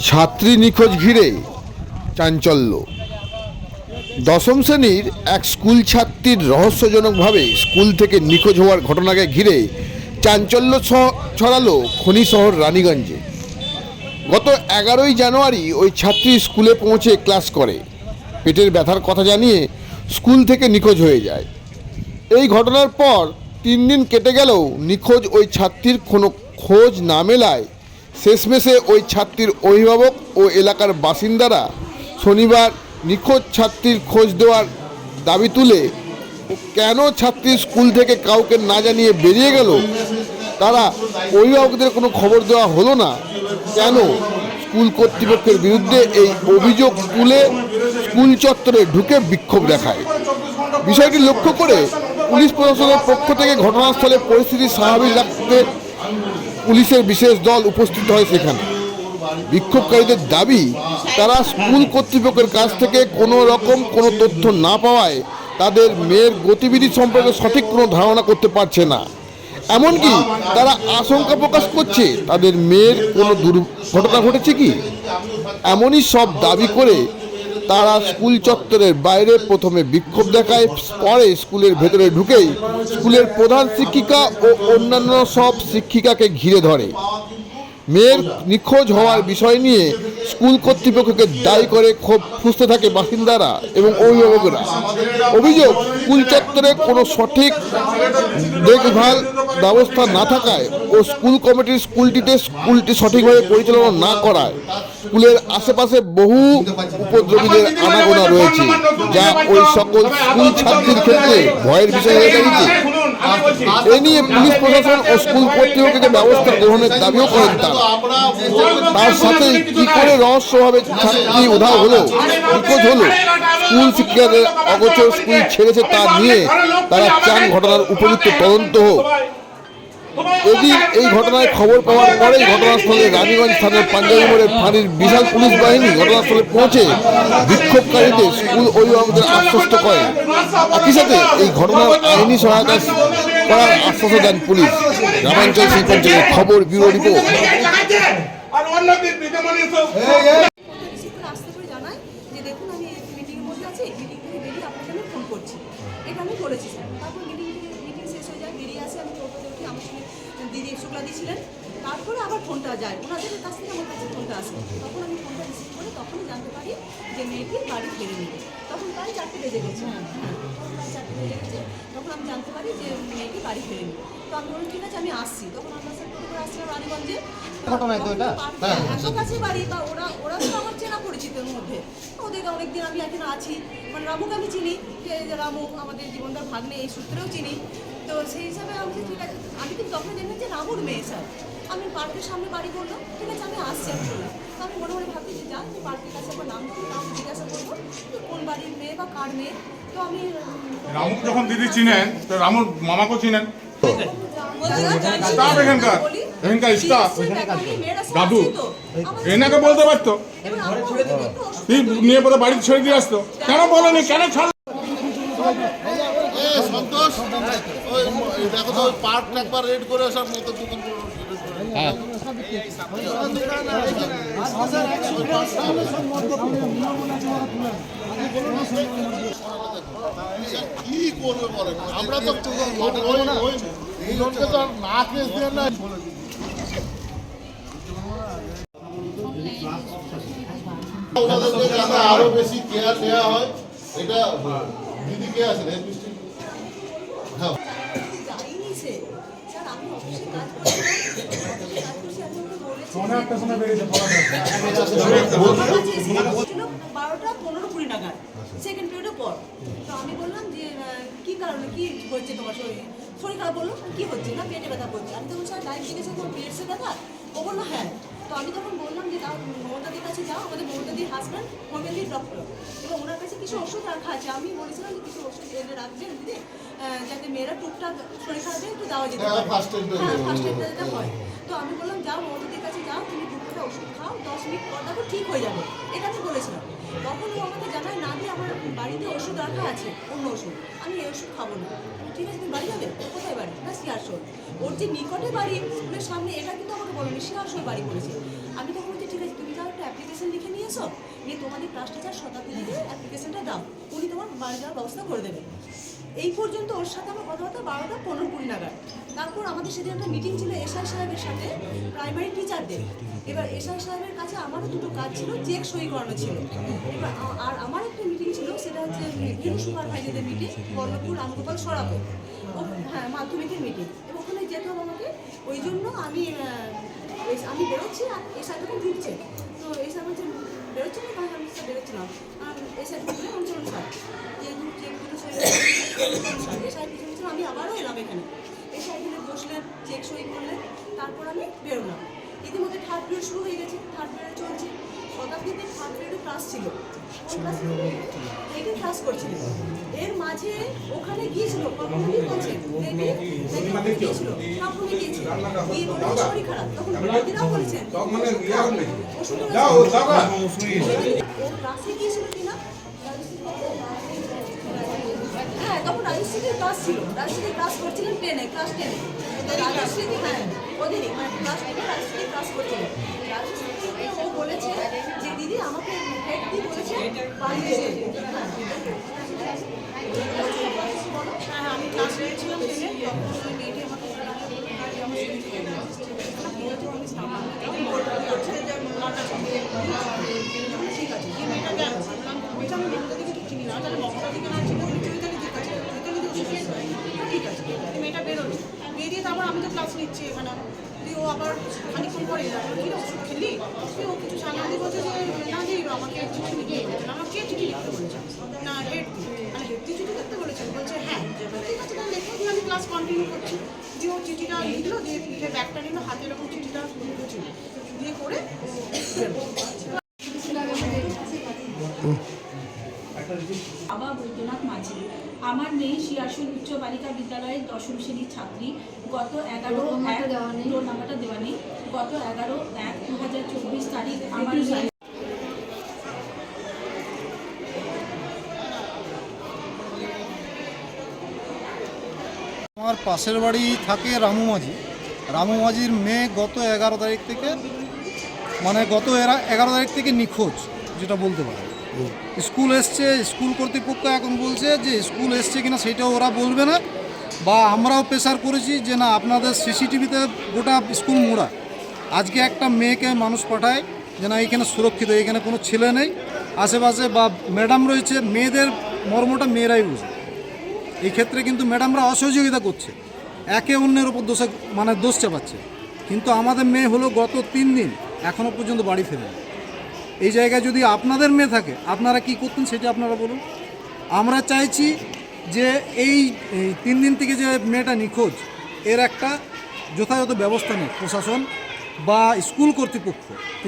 ছাত্রী নিখোঁজ ঘিরে চাঞ্চল্য। দশম শ্রেণির এক স্কুল ছাত্রীর রহস্যজনকভাবে স্কুল থেকে নিখোঁজ হওয়ার ঘটনাকে ঘিরে চাঞ্চল্য ছড়ালো খনি শহর রানীগঞ্জে। গত এগারোই জানুয়ারি ওই ছাত্রী স্কুলে পৌঁছে ক্লাস করে। পেটের ব্যথার কথা জানিয়ে স্কুল থেকে নিখোঁজ হয়ে যায়। এই ঘটনার পর তিন দিন কেটে গেলেও নিখোঁজ ওই ছাত্রীর কোনো খোঁজ না মেলায় শেষমেশে ওই ছাত্রীর অভিভাবক ও এলাকার বাসিন্দারা শনিবার নিখোঁজ ছাত্রীর খোঁজ দেওয়ার দাবি তুলে কেন ছাত্রী স্কুল থেকে কাউকে না জানিয়ে বেরিয়ে গেল? তারা অভিভাবকদের কোনো খবর দেওয়া হলো না। কেন স্কুল কর্তৃপক্ষের বিরুদ্ধে এই অভিযোগ তুলে স্কুল চত্বরে ঢুকে বিক্ষোভ দেখায়? বিষয়টি লক্ষ্য করে পুলিশ প্রশাসনের পক্ষ থেকে ঘটনাস্থলে পরিস্থিতি স্বাভাবিক রাখতে পুলিশের বিশেষ দল উপস্থিত হয় সেখানে। বিক্ষোভকারীদের দাবি, তারা স্কুল কর্তৃপক্ষের কাছ থেকে কোনো রকম কোনো তথ্য না পাওয়ায় তাদের মেয়ের গতিবিধি সম্পর্কে সঠিক কোনো ধারণা করতে পারছে না। এমনকি তারা আশঙ্কা প্রকাশ করছে, তাদের মেয়ের কোনো দুর্ঘটনা ঘটেছে কি? এমনই সব দাবি করে তারা স্কুল চত্বরের বাইরে প্রথমে বিক্ষোভ দেখায়, পরে স্কুলের ভেতরে ঢুকেই স্কুলের প্রধান শিক্ষিকা ও অন্যান্য সব শিক্ষিকাকে ঘিরে ধরে। মেয়ের নিখোঁজ হওয়ার বিষয় নিয়ে স্কুল কর্তৃপক্ষকে দায়ী করে ক্ষোভ ফুসতে থাকে বাসিন্দারা এবং অভিভাবকরা। অভিযোগ, স্কুল চত্বরে কোনো সঠিক দেখভাল ব্যবস্থা না থাকায় ও স্কুল কমিটির স্কুলটিতে স্কুলটি সঠিকভাবে পরিচালনা না করায়। স্কুলের আশেপাশে বহু উপদ্রবীদের আনাগোনা রয়েছে, যা ওই সকল স্কুল ছাত্রীর ক্ষেত্রে ভয়ের বিষয় হয়ে দাঁড়িয়েছে। এ নিয়ে পুলিশ প্রশাসন ও স্কুল কর্তৃপক্ষকে ব্যবস্থা গ্রহণের দাবিও করেন তারা। তার সাথে কি করে রহস্যভাবে ছাত্রী উধাও হলো, নিখোঁজ হলো, স্কুল শিক্ষিকাদের অগোচর স্কুল ছেড়েছে তা নিয়ে তারা চান ঘটনার উপযুক্ত তদন্ত হোক। এদিন এই ঘটনায় খবর পাওয়ার পরেই ঘটনাস্থলে রানীগঞ্জ থানার পাঞ্জাবি মোড়ের ফাঁড়ির বিশাল পুলিশ বাহিনী ঘটনাস্থলে পৌঁছে বিক্ষোভকারীদের স্কুল অভিভাবকদের আশ্বস্ত করে। একই সাথে এই ঘটনার আইনি সহায়তা করার আশ্বাসও দেন পুলিশ। গ্রামাঞ্চল শিল্পাঞ্চলের খবর ব্যুরো রিপোর্ট। দিদি দিয়েছিলেন। তারপরে আবার ফোনটা যায়। ওনাদের কাছ থেকে আমার কাছে ফোনটা আসে। তখন আমি ফোনটা রিসিভ করে তখনই জানতে পারি যে মেয়েটি বাড়ি ফিরে নিবে তখন প্রায় চারটে বেজে গেছে। হ্যাঁ হ্যাঁ তখন প্রায় চারটে বেজে গেছে। তখন আমি জানতে পারি যে মেয়েটি বাড়ি ফিরে নিবে তো আমি বললাম ঠিক আছে আমি আসছি। তখন আমরা স্যার করে আসছিলাম রানীগঞ্জে। তো এটা? হ্যাঁ এত কাছে বাড়ি বা ওরা ওরা তো আমার চেনা পরিচিতের মধ্যে। ওদেরকে অনেকদিন আমি এখানে আছি। মানে রামুকে আমি চিনি। যে যে রামু আমাদের জীবনটার ভাগ্নে এই সূত্রেও চিনি। তো সেই হিসাবে আমি ঠিক আছে। আমি কিন্তু তখন জানি যে রামুর মেয়ে স্যার। আমি পার্কের সামনে বাড়ি ঠিক আছে আমি আসছি আমি তো আমি মনে মনে ভাবছি যে যান পার্কের কাছে একবার নাম নাম জিজ্ঞাসা করব কোন বাড়ির মেয়ে বা কার মেয়ে। তো আমি রামু যখন দিদি চিনেন তো রামুর মামাকেও চিনেন? স্টাফ এখানকার? এখানকার staff? দাদু? এনাকে বলতে পারতো? নিয়ে পরে বাড়িতে ছেড়ে দিয়ে আসতো। কেন বলেনি? কেন ছাড় সন্তোষ। দেখো তো পার্ক একবার রেড করে সব মতো দোকান কি করবে বলেন আমরা তো ওই ওই এই লোককে তো না কেস দেন না ওনাদেরকে আরও বেশি কেয়ার নেওয়া হয় এটা দিদি কে আছেন মিষ্টি হ্যাঁ যাইনি সে স্যার আমি অফিসে কাজ করছি অফিসে কাজ করছি আমি ওকে বলেছি ছিল বারোটা পনেরো কুড়ি নাগাদ সেকেন্ড পিরিয়ডের পর তো আমি বললাম যে কি কারণে কি হচ্ছে তোমার শরীর শরীর খারাপ বলল কি হচ্ছে না পেটে ব্যথা করছে আমি তখন স্যার ডাইট জিজ্ঞেস তোমার পিরিয়ডসের ব্যথা ও বলল হ্যাঁ তো আমি তখন বললাম যে তাও মমতাদির কাছে যাও আমাদের মমতাদির হাজব্যান্ড হোমিওপ্যাথির ডক্টর এবং ওনার কাছে কিছু ওষুধ রাখা আছে আমি বলেছিলাম যে কিছু ওষুধ এনে রাখবেন দিদি যাতে মেয়েরা টুকটাক শরীর খারাপে একটু দেওয়া যেতে পারে হ্যাঁ ফার্স্ট এডটা যেটা হয়। তো আমি বললাম, যাও, মমতাদির কাছে যাও, তুমি দুপুরে ওষুধ খাও, দশ মিনিট পর দেখো ঠিক হয়ে যাবে। এটা আমি বলেছিলাম। তখন ও আমাকে জানায়, না দিয়ে আমার বাড়িতে ওষুধ রাখা আছে, অন্য ওষুধ। আমি, এই ওষুধ খাব না। ঠিক আছে, তুমি বাড়ি যাবে? কোথায় বাড়ি? না শিয়ারশোল ওর যে নিকটে বাড়ি, স্কুলের সামনে, এটা কিন্তু আমাকে বলেনি শিয়ারশোল বাড়ি করেছে আমি তখন বলছি, ঠিক আছে, তুমি যাও, একটা অ্যাপ্লিকেশন লিখে নিয়ে এসো। নিয়ে তোমাদের ক্লাস টিচার শতাব্দীকে অ্যাপ্লিকেশনটা দাও। উনি তোমার বাড়ি যাওয়ার ব্যবস্থা করে দেবেন এই পর্যন্ত ওর সাথে আমার কথা কথাবার্তা বারোটা পনেরো কুড়ি নাগাদ। তারপর আমাদের সেদিন একটা মিটিং ছিল এসআই সাহেবের সাথে প্রাইমারি টিচারদের এবার এসআই সাহেবের কাছে আমারও দুটো কাজ ছিল, চেক সই করানো ছিল। এবার আর আমার একটা মিটিং ছিল, সেটা হচ্ছে ভেনু সুপারভাইজারদের মিটিং বল্লভপুর রামগোপাল সরাবো হ্যাঁ মাধ্যমিকের মিটিং এবং ওখানে যেতে হবে আমাকে, ওই জন্য আমি আমি বেরোচ্ছি আর এসআই তখন ঢুকছে। তো এসআই বলছে, বেরোচ্ছে না? আমি বেরোচ্ছিলাম। এসআই ঢুকলে আমি চলুন স্যার যেহেতু চেক দুটো সই এসআই পিছনে ছিল আমি আবারও এলাম এখানে। এসে এখানে বসলেন চেক সই করলেন তারপর আমি বেরোলাম। ইতিমধ্যে থার্ড পিরিয়ড শুরু হয়ে গেছে থার্ড পিরিয়ড চলছে। শতাব্দীতে থার্ড পিরিয়ডে ক্লাস ছিল। এইটা ক্লাস করছিল এর মাঝে ওখানে গিয়েছিল গিয়েছিল গিয়েছিল। গিয়ে শরীর খারাপ? তখন বলেছেন ওষুধ ক্লাসে গিয়েছিল কিনা হ্যাঁ তখন রাজশ্রীদের ক্লাস ছিল। রাজশ্রী ক্লাস করছিলেন টেনে ক্লাস টেনে রাজশ্রী হ্যাঁ ওদেরই মানে ক্লাস টেনে রাজশ্রী ক্লাস করছিলেন। রাজশ্রীকে ও বলেছে যে দিদি আমাকে হেড দিয়ে বলেছে বাড়ি হ্যাঁ হ্যাঁ আমি ক্লাস নিয়েছিলাম তখন ওই মেয়েটি আমাকে বলল, "আরে আমার আবার খানিক্ষণ পরে কি ওষুধ খেলি? ও কিছু বলছে যে, না দিই আমাকে চিঠি লিখে চিঠি লিখতে না, হেড মানে হেড চিঠি লিখতে বলেছেন বলছে হ্যাঁ। ঠিক আছে, তাহলে লেখো আমি ক্লাস কন্টিনিউ করছি। ও চিঠিটা লিখলো, দিয়ে লিখে ব্যাগটা নিল হাতে এরকম চিঠিটা দিয়ে করে। বাবা বৈদ্যনাথ মাঝি। আমার মেয়ে শিয়াসুল উচ্চ বালিকা বিদ্যালয়ের দশম শ্রেণির ছাত্রী। গত এগারো এক রোল নাম্বারটা দেওয়া নেই। গত এগারো এক দু হাজার চব্বিশ তারিখ আমার আমার পাশের বাড়ি থাকে রামু মাঝি। রামু মাঝির মেয়ে গত এগারো তারিখ থেকে মানে গত এরা এগারো তারিখ থেকে নিখোঁজ যেটা বলতে পারে। স্কুল এসছে স্কুল কর্তৃপক্ষ এখন বলছে যে স্কুল এসছে কিনা সেটাও ওরা বলবে না। বা আমরাও প্রেশার করেছি যে না, আপনাদের সিসিটিভিতে গোটা স্কুল মোড়া। আজকে একটা মেয়েকে মানুষ পাঠায় যে না, এখানে সুরক্ষিত, এখানে কোনো ছেলে নেই, আশেপাশে বা ম্যাডাম রয়েছে, মেয়েদের মর্মটা মেয়েরাই বুঝে। এই ক্ষেত্রে কিন্তু ম্যাডামরা অসহযোগিতা করছে। একে অন্যের উপর দোষে মানে দোষ চাপাচ্ছে। কিন্তু আমাদের মেয়ে হলো গত তিন দিন এখনও পর্যন্ত বাড়ি ফেরে এই জায়গায় যদি আপনাদের মেয়ে থাকে, আপনারা কি করতেন সেটা আপনারা বলুন। আমরা চাইছি যে এই তিন দিন থেকে যে মেয়েটা নিখোঁজ এর একটা যথাযথ ব্যবস্থা নেই প্রশাসন বা স্কুল কর্তৃপক্ষ।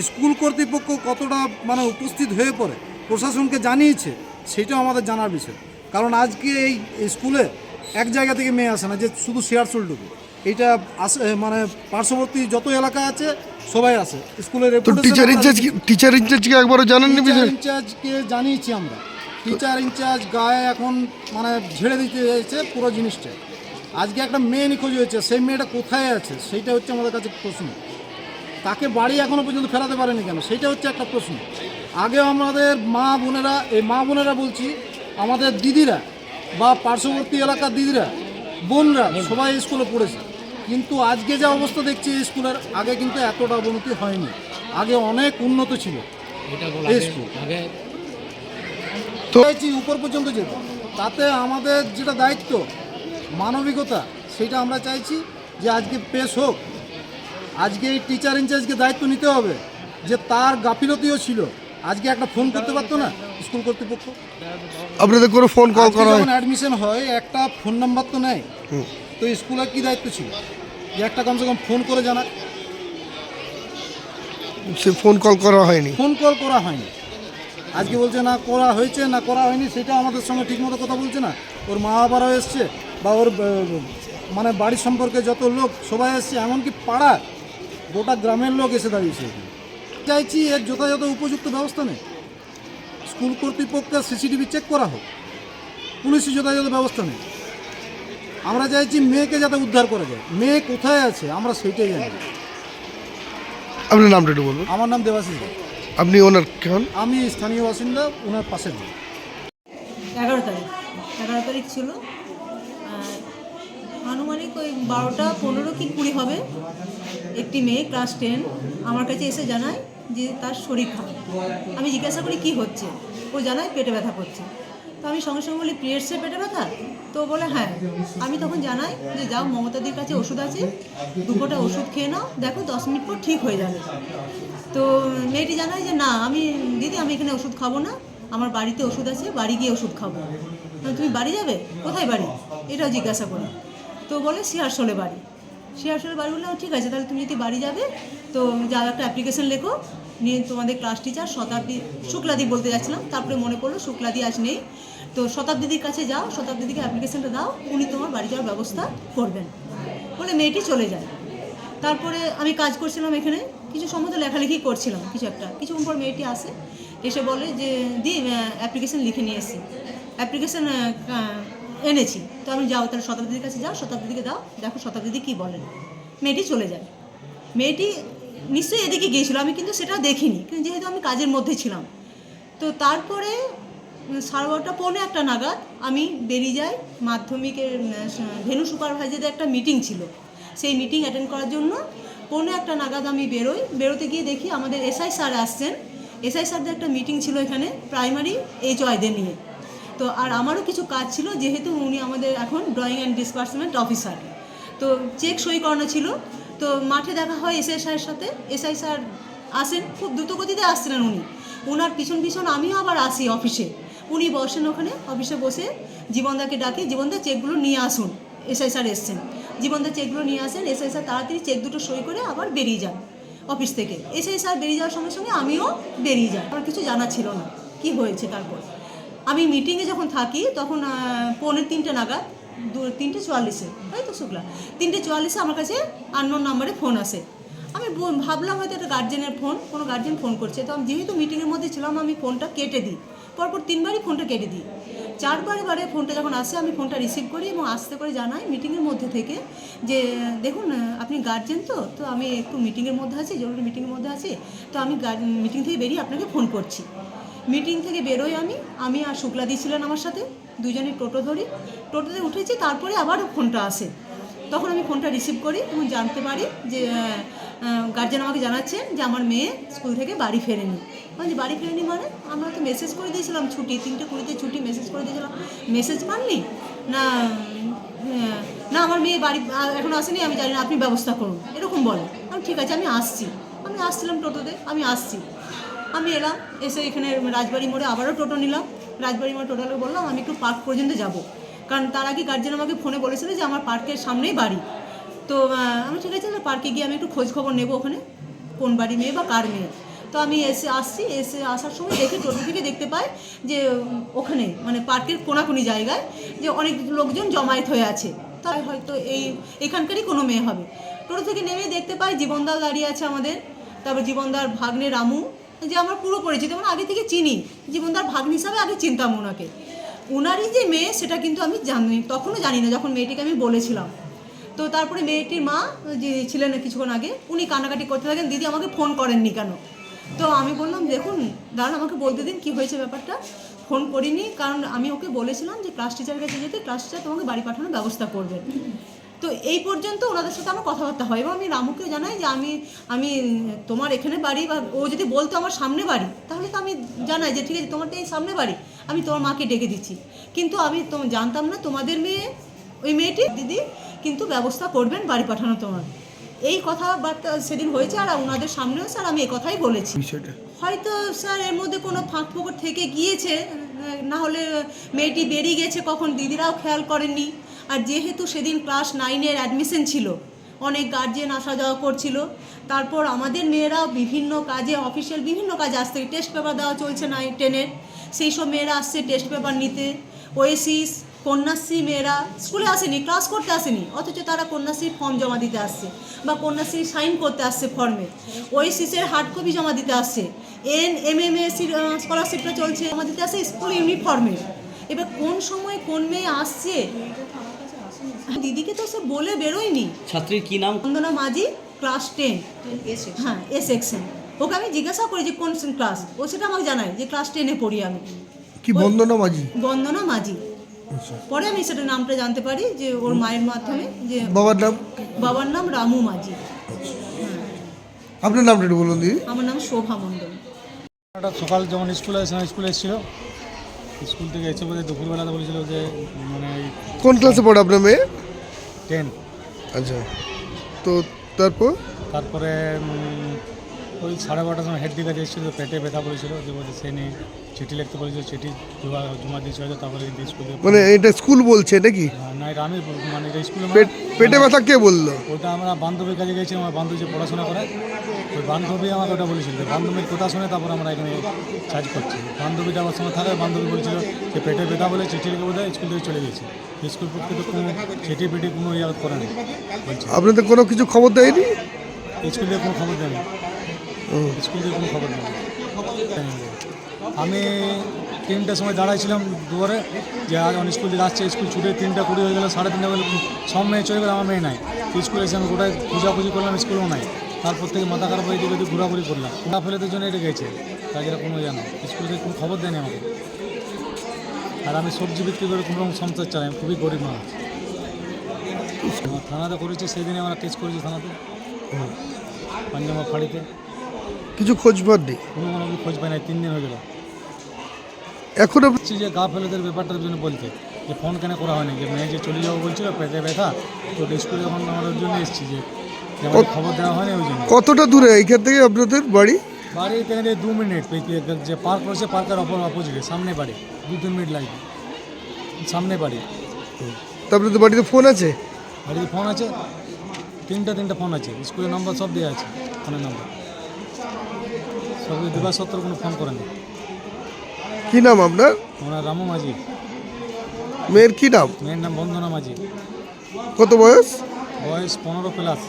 স্কুল কর্তৃপক্ষ কতটা মানে উপস্থিত হয়ে পড়ে প্রশাসনকে জানিয়েছে সেটাও আমাদের জানার বিষয়। কারণ আজকে এই স্কুলে এক জায়গা থেকে মেয়ে আসে না যে শুধু শেয়ার চলটুকু এইটা আসে মানে পার্শ্ববর্তী যত এলাকা আছে সবাই আসে। স্কুলের টিচার ইনচার্জ টিচার ইনচার্জকে একবারও জানাননি ইনচার্জকে জানিয়েছি আমরা। টিচার ইনচার্জ গায়ে এখন মানে ঝেড়ে দিতে হয়েছে পুরো জিনিসটা। আজকে একটা মেয়ে নিখোঁজ হয়েছে সেই মেয়েটা কোথায় আছে সেইটা হচ্ছে আমাদের কাছে প্রশ্ন। তাকে বাড়ি এখনও পর্যন্ত ফেরাতে পারেনি কেন? সেইটা হচ্ছে একটা প্রশ্ন। আগে আমাদের মা বোনেরা এই মা বোনেরা বলছি আমাদের দিদিরা বা পার্শ্ববর্তী এলাকার দিদিরা বোনরা সবাই স্কুলে পড়েছে। কিন্তু আজকে যে অবস্থা দেখছি স্কুলের আগে কিন্তু এতটা অবনতি হয়নি। আগে অনেক উন্নত ছিল। এই স্কুল। তো- উপর পর্যন্ত যেতে। তাতে আমাদের যেটা দায়িত্ব মানবিকতা সেটা আমরা চাইছি যে আজকে পেশ হোক। আজকে এই টিচার ইনচার্জকে দায়িত্ব নিতে হবে যে তার গাফিলতিও ছিল। আজকে একটা ফোন করতে পারতো না স্কুল কর্তৃপক্ষ। আপনাদের কোনো ফোন কল করা হয়? যখন অ্যাডমিশন হয় একটা ফোন নাম্বার তো নেয় তো স্কুলের কি দায়িত্ব ছিল? যে একটা কমসে কম ফোন করে জানা সে ফোন কল করা হয়নি। ফোন কল করা হয়নি। আজকে বলছে না করা হয়েছে না করা হয়নি সেটা আমাদের সঙ্গে ঠিকমতো কথা বলছে না। ওর মা বাবারাও এসছে বা ওর মানে বাড়ির সম্পর্কে যত লোক সবাই এসছে এমনকি পাড়া গোটা গ্রামের লোক এসে দাঁড়িয়েছে চাইছি এর যথাযথ উপযুক্ত ব্যবস্থা নেই। স্কুল কর্তৃপক্ষের সিসিটিভি চেক করা হোক। পুলিশের যথাযথ ব্যবস্থা নেই। আমরা চাইছি মেয়েকে যাতে উদ্ধার করা যায়। মেয়ে কোথায় আছে আমরা সেইটাই জানি। আপনার নামটা একটু বলবেন আমার নাম দেবাশিস। আপনি ওনার কেমন আমি স্থানীয় বাসিন্দা ওনার পাশে। এগারো তারিখ এগারো তারিখ ছিল। আর আনুমানিক ওই বারোটা পনেরো কি কুড়ি হবে একটি মেয়ে ক্লাস টেন আমার কাছে এসে জানায় যে তার শরীর খারাপ। আমি জিজ্ঞাসা করি কি হচ্ছে? ও জানায় পেটে ব্যথা করছে। তো আমি সঙ্গে সঙ্গে বলি পিরিয়ডসে পেটে ব্যথা তো বলে হ্যাঁ। আমি তখন জানাই যে, যাও মমতাদির কাছে ওষুধ আছে দুপোটা ওষুধ খেয়ে নাও, দেখো দশ মিনিট পর ঠিক হয়ে যাবে। তো মেয়েটি জানায় যে, না, আমি, দিদি, আমি এখানে ওষুধ খাব না, আমার বাড়িতে ওষুধ আছে, বাড়ি গিয়ে ওষুধ খাব। তুমি বাড়ি যাবে? কোথায় বাড়ি? এটাও জিজ্ঞাসা করি। তো বলে, শিয়ারশোলে বাড়ি। শিয়ারশোলে বাড়ি বললে ঠিক আছে, তাহলে তুমি যদি বাড়ি যাবে, তো যাও, একটা অ্যাপ্লিকেশন লেখো। নিয়ে তোমাদের ক্লাস টিচার শতাব্দী, শুক্লাদি বলতে যাচ্ছিলাম, তারপরে মনে পড়ল শুক্লাদি আজ নেই। তো শতাব্দীদির কাছে যাও, শতাব্দীদিকে অ্যাপ্লিকেশনটা দাও, উনি তোমার বাড়ি যাওয়ার ব্যবস্থা করবেন। বলে মেয়েটি চলে যায়। তারপরে আমি কাজ করছিলাম এখানে, কিছু সম্মত লেখালেখি করছিলাম, কিছু একটা। কিছুক্ষণ পর মেয়েটি আসে, এসে বলে যে, দি অ্যাপ্লিকেশন লিখে নিয়ে এসেছি। অ্যাপ্লিকেশন এনেছি। তো আমি যাও, তাহলে শতাব্দীর কাছে যাও শতাব্দীকে দাও, দেখো শতাব্দীদি কী বলেন। মেয়েটি চলে যায়। মেয়েটি নিশ্চয়ই এদিকে গিয়েছিল, আমি কিন্তু সেটা দেখিনি, কিন্তু যেহেতু আমি কাজের মধ্যে ছিলাম। তো তারপরে সাড়ে বারোটা পৌনে একটা নাগাদ আমি বেরিয়ে যাই মাধ্যমিকের ভেনু সুপারভাইজারদের একটা মিটিং ছিল। সেই মিটিং অ্যাটেন্ড করার জন্য পৌনে একটা নাগাদ আমি বেরোই। বেরোতে গিয়ে দেখি আমাদের এসআই স্যার আসছেন। এসআই স্যারদের একটা মিটিং ছিল এখানে প্রাইমারি এইচ ওয়াইদের নিয়ে। তো, আর আমারও কিছু কাজ ছিল, যেহেতু উনি আমাদের এখন ড্রয়িং অ্যান্ড ডিসপার্সমেন্ট অফিসার। তো, চেক সই করানো ছিল। তো মাঠে দেখা হয় এসআই স্যারের সাথে। এসআই স্যার আসেন, খুব দ্রুতগতিতে আসছিলেন উনি। ওনার পিছন পিছন আমিও আবার আসি অফিসে উনি বসেন ওখানে অফিসে বসে জীবনদাকে ডাকে, জীবনদা চেকগুলো নিয়ে আসুন। এসআই স্যার এসছেন। জীবনদা চেকগুলো নিয়ে আসেন। এসআই স্যার তাড়াতাড়ি চেক দুটো সই করে আবার বেরিয়ে যান অফিস থেকে। এসআই স্যার বেরিয়ে যাওয়ার সঙ্গে সঙ্গে আমিও বেরিয়ে যাই। আমার কিছু জানা ছিল না। কি হয়েছে তারপর? আমি মিটিংয়ে যখন থাকি, তখন পৌনে তিনটে নাগাদ দু তিনটে চুয়াল্লিশে। তাই তো শুক্লা। তিনটে চুয়াল্লিশে আমার কাছে আননোন নাম্বারে ফোন আসে। আমি ভাবলাম হয়তো একটা গার্জেনের ফোন কোনো গার্জেন ফোন করছে। তো আমি যেহেতু মিটিংয়ের মধ্যে ছিলাম, আমি ফোনটা কেটে দিই। পরপর তিনবারই ফোনটা কেটে দিই। চারবার বারে ফোনটা যখন আসে, আমি ফোনটা রিসিভ করি এবং আসতে করে জানাই মিটিংয়ের মধ্যে থেকে যে, দেখুন, আপনি গার্জেন তো? তো আমি একটু মিটিংয়ের মধ্যে আছি, জরুরি মিটিংয়ের মধ্যে আছি। তো আমি মিটিং থেকে বেরিয়ে আপনাকে ফোন করছি। মিটিং থেকে বেরোই আমি। আমি আর শুক্লাদি ছিলেন আমার সাথে। দুজনে টোটো ধরি, টোটোতে উঠেছি, তারপরে আবার ফোনটা আসে। তখন আমি ফোনটা রিসিভ করি, এবং জানতে পারি যে গার্জেন আমাকে জানাচ্ছেন যে আমার মেয়ে স্কুল থেকে বাড়ি ফেরেনি। মানে বাড়ি ফেরেনি মানে? আমরা তো মেসেজ করে দিয়েছিলাম, ছুটি, তিনটে কুড়িতে ছুটি মেসেজ করে দিয়েছিলাম। মেসেজ পাননি? না না, আমার মেয়ে বাড়ি এখনও আসেনি, আমি জানি না, আপনি ব্যবস্থা করুন। এরকম বলে। আমি, ঠিক আছে, আমি আসছি। আমি আসছিলাম টোটোতে, আমি আসছি। আমি এলাম, এসে এখানে রাজবাড়ি মোড়ে আবারও টোটো নিলাম। রাজবাড়ি মোড়ে টোটালে বললাম, আমি একটু পার্ক পর্যন্ত যাব। কারণ তার আগে গার্জেন আমাকে ফোনে বলেছিল যে আমার পার্কের সামনেই বাড়ি। তো আমি ঠিক আছে পার্কে গিয়ে আমি একটু খোঁজ খবর নেব ওখানে, কোন বাড়ি মেয়ে বা কার মেয়ে। তো আমি এসে আসছি, এসে আসার সময় দেখি টোটো থেকে দেখতে পাই যে ওখানে মানে পার্কের কোনাকুনি জায়গায় যে অনেক লোকজন জমায়েত হয়ে আছে। তাই হয়তো এই, এখানকারই কোনো মেয়ে হবে। টোটো থেকে নেমে দেখতে পাই জীবনদাও দাঁড়িয়ে আছে আমাদের। তারপর জীবনদার ভাগ্নে রামু যে আমার পুরো পরিচিত মানে আগে থেকে চিনি। জীবনদার ভাগ্নি হিসাবে আগে চিনতাম ওনাকে। ওনারই যে মেয়ে, সেটা কিন্তু আমি জানি, তখনও জানি না, যখন মেয়েটিকে আমি বলেছিলাম। তো তারপরে মেয়েটির মা, যে ছিলেন কিছুক্ষণ আগে, উনি কান্নাকাটি করতে থাকেন, দিদি, আমাকে ফোন করেননি কেন? তো আমি বললাম, দেখুন, দাঁড়ান, আমাকে বলতে দিন, কী হয়েছে ব্যাপারটা? ফোন করিনি, কারণ আমি ওকে বলেছিলাম যে, ক্লাস টিচারের কাছে যেতে, ক্লাস টিচার তোমাকে বাড়ি পাঠানোর ব্যবস্থা করবেন। তো এই পর্যন্ত ওনাদের সাথে আমার কথাবার্তা হয় এবং আমি রামুকে জানাই যে আমি আমি তোমার এখানে বাড়ি বা ও যদি বলতো আমার সামনে বাড়ি তাহলে তো আমি জানাই যে ঠিক আছে তোমার তো এই সামনে বাড়ি আমি তোমার মাকে ডেকে দিচ্ছি। কিন্তু আমি তো জানতাম না তোমাদের মেয়ে ওই মেয়েটি দিদি কিন্তু ব্যবস্থা করবেন বাড়ি পাঠানো তোমার। এই কথাবার্তা সেদিন হয়েছে আর ওনাদের সামনেও স্যার আমি এই কথাই বলেছি। হয়তো স্যার এর মধ্যে কোনো ফাঁক ফোকর থেকে গিয়েছে না হলে মেয়েটি বেরিয়ে গেছে কখন দিদিরাও খেয়াল করেননি। আর যেহেতু সেদিন ক্লাস নাইনের অ্যাডমিশন ছিল, অনেক গার্জেন আসা যাওয়া করছিল, তারপর আমাদের মেয়েরাও বিভিন্ন কাজে অফিসিয়াল বিভিন্ন কাজে আসতে টেস্ট পেপার দেওয়া চলছে নাইন টেনের সেই সব মেয়েরা আসছে টেস্ট পেপার নিতে। ওয়েসিস কন্যাশ্রী মেয়েরা স্কুলে আসেনি ক্লাস করতে আসেনি। অথচ তারা কন্যাশ্রীর ফর্ম জমা দিতে আসছে বা কন্যাশ্রী সাইন করতে আসছে ফর্মে ওয়েসিসের হার্ড কপি জমা দিতে আসছে। এন এম এম এসির স্কলারশিপটা চলছে। জমা দিতে আসছে স্কুল ইউনিফর্মে এবার কোন সময় কোন মেয়ে আসছে? দিদিকে তো সে বলে বেরোয়নি। ছাত্রীর কি নাম? বন্দনা মাঝি ক্লাস টেন হ্যাঁ এ সেকশন ওকে আমি জিজ্ঞাসা করি যে কোন ক্লাস ও সেটা আমাকে জানায় যে ক্লাস টেনে পড়ি আমি। কি বন্দনা মাঝি? বন্দনা মাঝি। পরে আমি সেটা নামটা জানতে পারি যে ওর মায়ের মাধ্যমে যে বাবার নাম? বাবার নাম রামু মাঝি। আপনার নামটা একটু বলুন দিদি। আমার নাম শোভা মণ্ডল। সকাল যখন স্কুলে এসে স্কুলে এসেছিল স্কুল থেকে এসে বলে দুপুরবেলাতে বলেছিল যে মানে কোন ক্লাসে পড়ে আপনার মেয়ে? টেন। আচ্ছা। তো তারপর? তারপরে ওই সাড়ে বারোটার সময় হেড দিকে এসেছিল পেটে ব্যথা বলেছিল যে বলছে সে নিয়ে চিঠি লিখতে বলেছিল চিঠি জমা জমা দিয়েছে তারপরে স্কুল মানে এটা স্কুল বলছে নাকি? না আমি মানে স্কুলে পেট পেটে ব্যথা কে বলল? ওটা আমরা বান্ধবীর কাছে গেছি আমার বান্ধবী যে পড়াশোনা করে ওই বান্ধবী আমাকে ওটা বলেছিল। বান্ধবীর কথা শুনে তারপর আমরা এখানে কাজ করছি। বান্ধবীটা আমার সঙ্গে থাকে বান্ধবী বলছিল যে পেটে ব্যথা বলে চিঠি লিখে বোধহয় স্কুল থেকে চলে গেছে। স্কুল পক্ষে তো কোনো চিঠি পিঠি কোনো ইয়ে করে না বলছে। আপনাদের কোনো কিছু খবর দেয়নি? স্কুল থেকে কোনো খবর দেয়নি। স্কুল থেকে কোনো খবর দেয়নি। আমি তিনটার সময় দাঁড়াইছিলাম দুয়ারে যে আজ অনেক স্কুল আসছে স্কুল ছুটে তিনটা কুড়ি হয়ে গেলো সাড়ে তিনটা সব মেয়ে চলে গেলো আমার মেয়ে নাই। স্কুলে এসে আমি গোটায় খোঁজাখুঁজি করলাম স্কুলও নাই। তারপর থেকে মাথা খারাপ হয়ে দিকে ঘোরাঘুরি করলাম। ঘোরা ফেলেতে জন্য এটা গেছে তাছাড়া কোনো জানো স্কুল থেকে কোনো খবর দেয়নি আমাকে। আর আমি সবজি বিক্রি করে কোনো রকম সংসার চালাই আমি খুবই গরিব মানুষ। আমার থানাতে করেছি সেই দিনে আমরা কেস করেছি থানাতে। পাঞ্জামা ফাড়িতে। কিছু খোঁজ পাননি কোনো কোনো খোঁজ পাই নাই তিন দিন হয়ে গেল। এখন বলছি যে গা ফেলেদের ব্যাপারটার জন্য বলতে যে ফোন কেন করা হয়নি? যে মেয়ে যে চলে যাব বলছিল পেটে ব্যথা তো স্কুলে যখন আমরা ওর জন্য এসেছি যে খবর দেওয়া হয়নি ওই জন্য। কতটা দূরে? এইখান থেকে আপনাদের বাড়ি? বাড়ি থেকে দিয়ে দু মিনিট যে পার্ক রয়েছে পার্কের অপর অপোজিটে সামনে বাড়ি দু তিন মিনিট লাগবে। সামনে বাড়ি। তা আপনাদের বাড়িতে ফোন আছে? বাড়িতে ফোন আছে। তিনটা তিনটা ফোন আছে। স্কুলের নম্বর সব দেওয়া আছে ফোনের নম্বর সব দিবা সত্তর কোনো ফোন করেনি। কি নাম আপনার? রামু মাঝি। মেয়ের কি নাম? মেয়ের নাম বন্দনা মাঝি। কত বয়স? বয়স পনেরো প্লাস